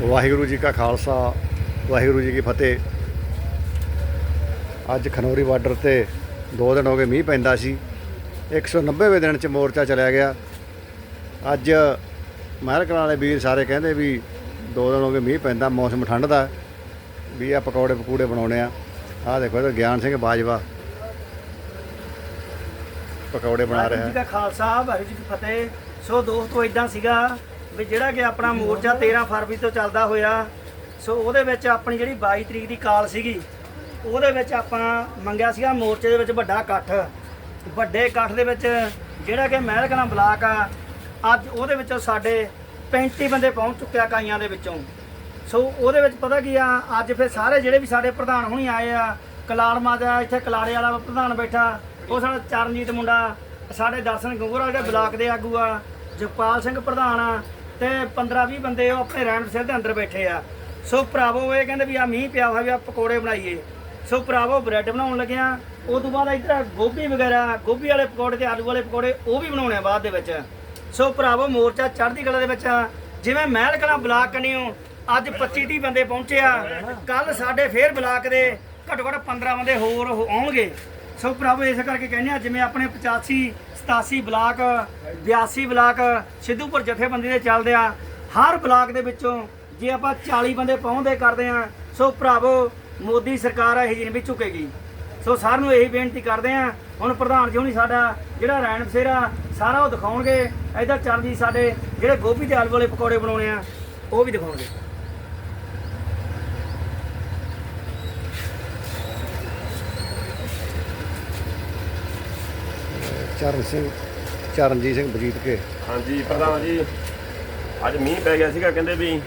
ਵਾਹਿਗੁਰੂ ਜੀ ਕਾ ਖਾਲਸਾ ਵਾਹਿਗੁਰੂ ਜੀ ਕੀ ਫਤਿਹ। ਅੱਜ ਖਨੌਰੀ ਬਾਰਡਰ ਤੇ 2 ਦਿਨ ਹੋ ਗਏ ਮੀਂਹ ਪੈਂਦਾ ਸੀ। 190ਵੇਂ ਦਿਨ ਚ ਮੋਰਚਾ ਚਲਿਆ ਗਿਆ। ਅੱਜ ਮਹਿਰਕਲਾਂ ਵਾਲੇ ਵੀਰ ਸਾਰੇ ਕਹਿੰਦੇ ਵੀ 2 ਦਿਨ ਹੋ ਗਏ ਮੀਂਹ ਪੈਂਦਾ ਮੌਸਮ ਠੰਡ ਦਾ। ਵੀ ਆ ਪਕੌੜੇ ਪਕੂੜੇ ਬਣਾਉਣੇ ਆ। ਆਹ ਦੇਖੋ ਇਹ ਗਿਆਨ ਸਿੰਘ ਬਾਜਵਾ ਪਕੌੜੇ ਬਣਾ ਰਿਹਾ। ਜੀ ਕਾ ਖਾਲਸਾ ਵਾਹਿਗੁਰੂ ਜੀ ਕੀ ਫਤਿਹ। ਸੋ ਦੋਸਤੋ ਇਦਾਂ ਸੀਗਾ ਵੀ ਜਿਹੜਾ ਕਿ ਆਪਣਾ ਮੋਰਚਾ 13 ਫਰਵਰੀ ਤੋਂ ਚੱਲਦਾ ਹੋਇਆ, ਸੋ ਉਹਦੇ ਵਿੱਚ ਆਪਣੀ ਜਿਹੜੀ 22 ਤਰੀਕ ਦੀ ਕਾਲ ਸੀਗੀ, ਉਹਦੇ ਵਿੱਚ ਆਪਾਂ ਮੰਗਿਆ ਸੀਗਾ ਮੋਰਚੇ ਦੇ ਵਿੱਚ ਵੱਡਾ ਇਕੱਠ। ਵੱਡੇ ਇਕੱਠ ਦੇ ਵਿੱਚ ਜਿਹੜਾ ਕਿ ਮਹਿਲਕਲਾਂ ਬਲਾਕ ਆ, ਅੱਜ ਉਹਦੇ ਵਿੱਚੋਂ ਸਾਡੇ 35 ਬੰਦੇ ਪਹੁੰਚ ਚੁੱਕਿਆ ਕਾਈਆਂ ਦੇ ਵਿੱਚੋਂ। ਸੋ ਉਹਦੇ ਵਿੱਚ ਪਤਾ ਕੀ ਆ, ਅੱਜ ਫਿਰ ਸਾਰੇ ਜਿਹੜੇ ਵੀ ਸਾਡੇ ਪ੍ਰਧਾਨ ਹੁਣੀ ਆਏ ਆ, ਕਲਾਲ ਮਾਜਾ ਇੱਥੇ ਕਲਾੜੇ ਵਾਲਾ ਪ੍ਰਧਾਨ ਬੈਠਾ, ਉਹ ਸਾਡਾ ਚਰਨਜੀਤ ਮੁੰਡਾ, ਸਾਡੇ ਦਰਸ਼ਨ ਗੰਗੂਰਾ ਜਿਹੜੇ ਬਲਾਕ ਦੇ ਆਗੂ ਆ ਜਗਪਾਲ ਸਿੰਘ ਪ੍ਰਧਾਨ ਆ ਤੇ 15 20 ਬੰਦੇ ਉਹ ਆਪਣੇ ਰਹਿਣ ਬਸੇਰੇ ਦੇ ਅੰਦਰ ਬੈਠੇ ਆ। ਸੋ ਭਰਾਵੋ ਇਹ ਕਹਿੰਦੇ ਵੀ ਆ ਮੀਂਹ ਪਿਆ ਹੋਇਆ ਵੀ ਆ ਪਕੌੜੇ ਬਣਾਈਏ। ਸੋ ਭਰਾਵੋ, ਬ੍ਰੈਡ ਬਣਾਉਣ ਲੱਗਿਆ ਉਹ ਤੋਂ ਬਾਅਦ ਇੱਧਰ ਗੋਭੀ ਵਗੈਰਾ, ਗੋਭੀ ਵਾਲੇ ਪਕੌੜੇ ਤੇ ਆਲੂ ਵਾਲੇ ਪਕੌੜੇ, ਉਹ ਵੀ ਬਣਾਉਣੇ ਆ ਬਾਅਦ ਦੇ ਵਿੱਚ। ਸੋ ਭਰਾਵੋ, ਮੋਰਚਾ ਚੜ੍ਹਦੀ ਕਲਾ ਦੇ ਵਿੱਚ ਆ। ਜਿਵੇਂ ਮਹਿਲ ਕਲਾ ਬਲਾਕ ਕਨੀਓ ਅੱਜ 25 30 ਬੰਦੇ ਪਹੁੰਚੇ ਆ। ਕੱਲ ਸਾਡੇ ਫੇਰ ਬਲਾਕ ਦੇ ਘੱਟੋ ਘੱਟ 15 ਬੰਦੇ ਹੋਰ ਆਉਣਗੇ। ਸੋ ਭਰਾਵੋ, ਇਸ ਕਰਕੇ ਕਹਿੰਦੇ ਆ, ਜਿਵੇਂ ਆਪਣੇ 85 87 ਬਲਾਕ 82 ਬਲਾਕ ਸਿੱਧੂਪੁਰ ਜਥੇਬੰਦੀ ਦੇ ਚੱਲਦੇ ਆ, ਹਰ ਬਲਾਕ ਦੇ ਵਿੱਚੋਂ ਜੇ ਆਪਾਂ 40 ਬੰਦੇ ਪਹੁੰਚਦੇ ਕਰਦੇ ਆ, ਸੋ ਭਰਾਵੋ, ਮੋਦੀ ਸਰਕਾਰ ਇਹ ਜਿਹੀ ਵੀ ਝੁਕੇਗੀ। ਸੋ ਸਾਰਿਆਂ ਨੂੰ ਇਹੀ ਬੇਨਤੀ ਕਰਦੇ ਆ, ਹੁਣ ਪ੍ਰਧਾਨ ਜੀ ਹੁਣੀ ਸਾਡਾ ਜਿਹੜਾ ਰੈਣ ਬਸੇਰਾ, ਸਾਰਾ ਉਹ ਦਿਖਾਉਣਗੇ। ਇਧਰ ਚਰਨਜੀਤ ਸਾਡੇ ਜਿਹੜੇ ਗੋਭੀ ਦੇ ਆਲੂ ਵਾਲੇ ਪਕੌੜੇ ਬਣਾਉਣੇ ਆ, ਉਹ ਵੀ ਦਿਖਾਉਣਗੇ। ਚਰਨ ਸਿੰਘ ਚਰਨਜੀਤ ਸਿੰਘ ਬਜੀਤ ਕੇ। ਹਾਂਜੀ ਪ੍ਰਧਾਨ ਜੀ ਅੱਜ ਮੀਂਹ ਪੈ ਗਿਆ ਸੀਗਾ ਕਹਿੰਦੇ ਵੀ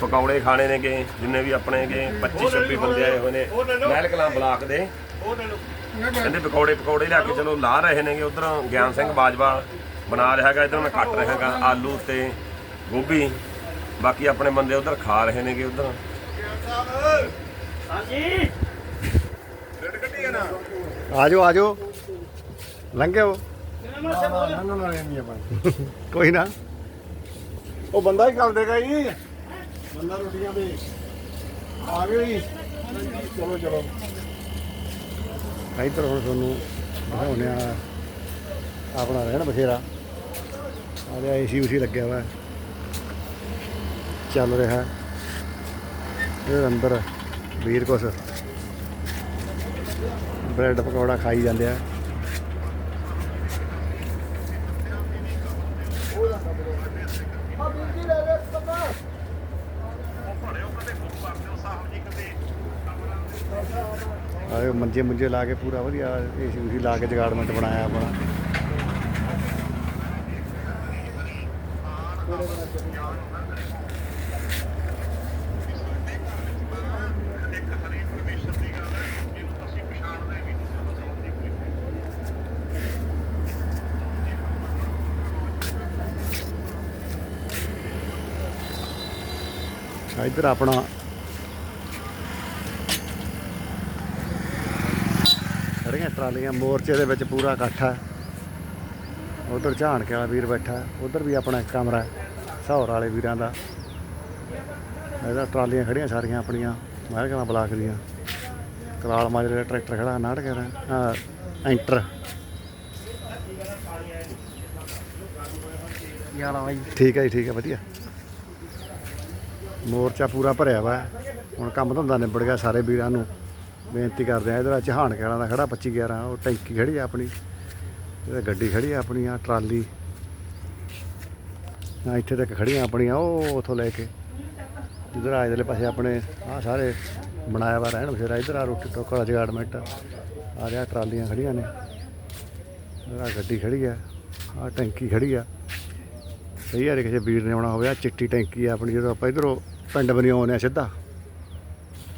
ਪਕੌੜੇ ਖਾਣੇ ਨੇਗੇ ਜਿੰਨੇ ਵੀ ਆਪਣੇ ਗੇ 25 26 ਬੰਦੇ ਆਏ ਹੋਏ ਨੇ ਮਹਿਲ ਕਲਾਂ ਬਲਾਕ ਦੇ। ਕਹਿੰਦੇ ਪਕੌੜੇ ਪਕੌੜੇ ਲਿਆ ਕੇ ਚਲੋ ਲਾ ਰਹੇ ਨੇਗੇ ਉਧਰ ਗਿਆਨ ਸਿੰਘ ਬਾਜਵਾ ਬਣਾ ਰਿਹਾ ਹੈਗਾ ਇਧਰ ਮੈਂ ਕੱਟ ਰਿਹਾ ਹੈਗਾ ਆਲੂ ਤੇ ਗੋਭੀ ਬਾਕੀ ਆਪਣੇ ਬੰਦੇ ਉਧਰ ਖਾ ਰਹੇ ਨੇਗੇ ਉਧਰ। ਹਾਂਜੀ। ਆਜੋ ਆਜੋ ਲੰਘਿਓ ਕੋਈ ਨਾ। ਉਹ ਬੰਦਾ ਹੀ ਕਰ ਦੇਗਾ ਜੀ। ਬੰਦਾ ਰੋਟੀਆਂ ਦੇ। ਆ ਗਏ ਜੀ। ਚਲੋ ਚਲੋ। ਇੱਧਰ ਹੁਣ ਤੁਹਾਨੂੰ ਦਿਖਾਉਂਦੇ ਆ ਆਪਣਾ ਰਹਿਣ ਬਸੇਰਾ ਆ ਗਿਆ ਏਸੀ ਉਸੀ ਲੱਗਿਆ ਹੋਇਆ। ਚੱਲ ਰਿਹਾ। ਹੈ। ਅੰਦਰ ਵੀਰ ਕੁਛ ਬ੍ਰੈਡ ਪਕੌੜਾ ਖਾਈ ਜਾਂਦੇ ਆ। ਆਏ ਮੰਜੇ ਮੁੰਜੇ ਲਾ ਕੇ ਪੂਰਾ ਵਧੀਆ ਏਸੀ ਉਸੀ ਲਾ ਕੇ ਜਗਾੜਮੈਂਟ ਬਣਾਇਆ ਆਪਣਾ। ਅੱਛਾ, ਇੱਧਰ ਆਪਣਾ। ਖੜੀਆਂ ਟਰਾਲੀਆਂ ਮੋਰਚੇ ਦੇ ਵਿੱਚ ਪੂਰਾ ਇਕੱਠ ਹੈ। ਉਧਰ ਝਾਣਕੇ ਵਾਲਾ ਵੀਰ ਬੈਠਾ ਉਧਰ ਵੀ ਆਪਣਾ ਇੱਕ ਕਮਰਾ ਸਹੌਰ ਵਾਲੇ ਵੀਰਾਂ ਦਾ। ਇਹਦਾ ਟਰਾਲੀਆਂ ਖੜੀਆਂ ਸਾਰੀਆਂ ਆਪਣੀਆਂ ਮਹਿਲਕਲਾਂ ਬਲਾਕ ਦੀਆਂ। ਕਲਾਲ ਮਾਜਰੇ ਦਾ ਟਰੈਕਟਰ ਖੜਾ ਨਾੜ ਕੇ ਆ ਐਂਟਰ। ਯਾਰ ਬਾਈ? ਠੀਕ ਹੈ ਜੀ ਠੀਕ ਹੈ ਵਧੀਆ। ਮੋਰਚਾ ਪੂਰਾ ਭਰਿਆ ਵਾ। ਹੁਣ ਕੰਮ ਧੰਦਾ ਨਿਬੜ ਗਿਆ ਸਾਰੇ ਵੀਰਾਂ ਨੂੰ। ਬੇਨਤੀ ਕਰਦੇ ਆ ਇਧਰ ਚਹਾਨ ਵਾਲਾ ਦਾ ਖੜਾ 25 11 ਉਹ ਟੈਂਕੀ ਖੜੀ ਆ ਆਪਣੀ। ਇਹ ਗੱਡੀ ਖੜੀ ਆ ਆਪਣੀ ਆ ਟਰਾਲੀ। ਆ ਇੱਥੇ ਤੱਕ ਖੜੀਆਂ ਆਪਣੀਆਂ, ਉਹ ਉਥੋਂ ਲੈ ਕੇ। ਇਧਰ ਆ ਇਧਰਲੇ ਪਾਸੇ ਆਪਣੇ ਆ ਸਾਰੇ ਬਣਾਇਆ ਵਾ ਰਹਿਣ ਬਸੇਰਾ। ਇਧਰ ਆ ਰੋਟੀ ਟੋਕਾ ਦਾ ਜਗਾੜਮੈਂਟ ਆ ਰਿਹਾ, ਟਰਾਲੀਆਂ ਖੜੀਆਂ ਨੇ। ਆ ਗੱਡੀ ਖੜੀ ਆ ਆ ਟੈਂਕੀ ਖੜੀ ਆ। ਸਹੀ ਯਾਰ ਕਿਸੇ ਵੀਰ ਨੇ ਆਉਣਾ ਹੋਵੇ ਆ ਚਿੱਟੀ ਟੈਂਕੀ ਆ ਆਪਣੀ, ਜਦੋਂ ਆਪਾਂ ਇਧਰੋਂ ਪਿੰਡ ਬਣੀ ਆਉਂਦੇ ਆ ਸਿੱਧਾ।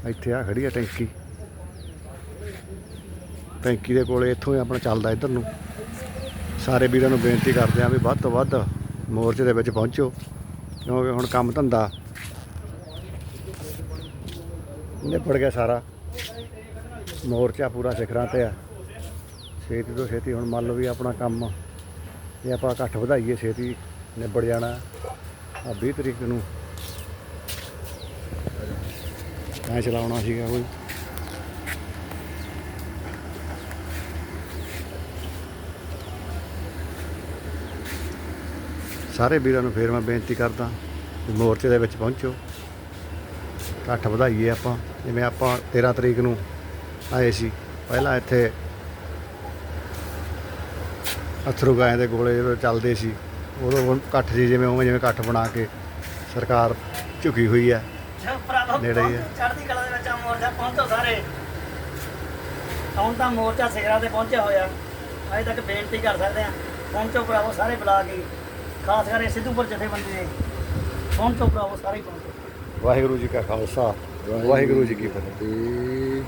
ਇੱਥੇ ਆ ਖੜੀ ਆ ਟੈਂਕੀ। ਟੈਂਕੀ ਦੇ ਕੋਲੇ ਇੱਥੋਂ ਹੀ ਆਪਣਾ ਚੱਲਦਾ ਇੱਧਰ ਨੂੰ। ਸਾਰੇ ਵੀਰਾਂ ਨੂੰ ਬੇਨਤੀ ਕਰਦੇ ਆ ਵੀ ਵੱਧ ਤੋਂ ਵੱਧ ਮੋਰਚੇ ਦੇ ਵਿੱਚ ਪਹੁੰਚੋ, ਕਿਉਂਕਿ ਹੁਣ ਕੰਮ ਧੰਦਾ ਨਿਬੜ ਗਿਆ ਸਾਰਾ। ਮੋਰਚਾ ਪੂਰਾ ਸਿਖਰਾਂ ਤੇ ਆ। ਛੇਤੀ ਤੋਂ ਛੇਤੀ ਹੁਣ ਮੰਨ ਲਓ ਵੀ ਆਪਣਾ ਕੰਮ ਜੇ ਆਪਾਂ ਇਕੱਠ ਵਧਾਈਏ, ਛੇਤੀ ਨਿਬੜ ਜਾਣਾ। ਆ 20 ਤਰੀਕ ਨੂੰ ਮੈਂ ਚਲਾਉਣਾ ਸੀਗਾ ਕੋਈ। ਸਾਰੇ ਵੀਰਾਂ ਨੂੰ ਫੇਰ ਮੈਂ ਬੇਨਤੀ ਕਰਦਾ ਵੀ ਮੋਰਚੇ ਦੇ ਵਿੱਚ ਪਹੁੰਚੋ। ਇਕੱਠ ਵਧਾਈਏ ਆਪਾਂ। ਜਿਵੇਂ ਆਪਾਂ 13 ਤਰੀਕ ਨੂੰ ਆਏ ਸੀ, ਪਹਿਲਾਂ ਇੱਥੇ ਅਥਰੂ ਗਾਇਆਂ ਦੇ ਗੋਲੇ ਜਦੋਂ ਚੱਲਦੇ ਸੀ, ਉਦੋਂ ਇਕੱਠ ਸੀ, ਜਿਵੇਂ ਉਵੇਂ ਜਿਵੇਂ ਇਕੱਠ ਬਣਾ ਕੇ ਸਰਕਾਰ ਝੁਕੀ ਹੋਈ ਹੈ। ਭਰਾਵਾ ਨੇੜੇ ਹੀ ਹੈ। ਚੜ੍ਹਦੀ ਕਲਾ ਦੇ ਵਿੱਚ ਆ ਮੋਰਚਾ ਪਹੁੰਚੋ ਸਾਰੇ। ਹੁਣ ਤਾਂ ਮੋਰਚਾ ਸਿਖਰਾਂ ਤੇ ਪਹੁੰਚਿਆ ਹੋਇਆ। ਅਜੇ ਤੱਕ ਬੇਨਤੀ ਕਰ ਸਕਦੇ ਆ ਪਹੁੰਚੋ ਭਰਾਵੋ ਸਾਰੇ ਬੁਲਾ ਕੇ ਖਾਸ ਕਰਕੇ ਸਿੱਧੂਪੁਰ ਜਥੇਬੰਦੀ ਦੇ। ਪਹੁੰਚੋ ਭਰਾਵੋ ਸਾਰੇ ਹੀ ਪਹੁੰਚੋ। ਵਾਹਿਗੁਰੂ ਜੀ ਕਾ ਖਾਲਸਾ ਵਾਹਿਗੁਰੂ ਜੀ ਕੀ ਫਤਿਹ।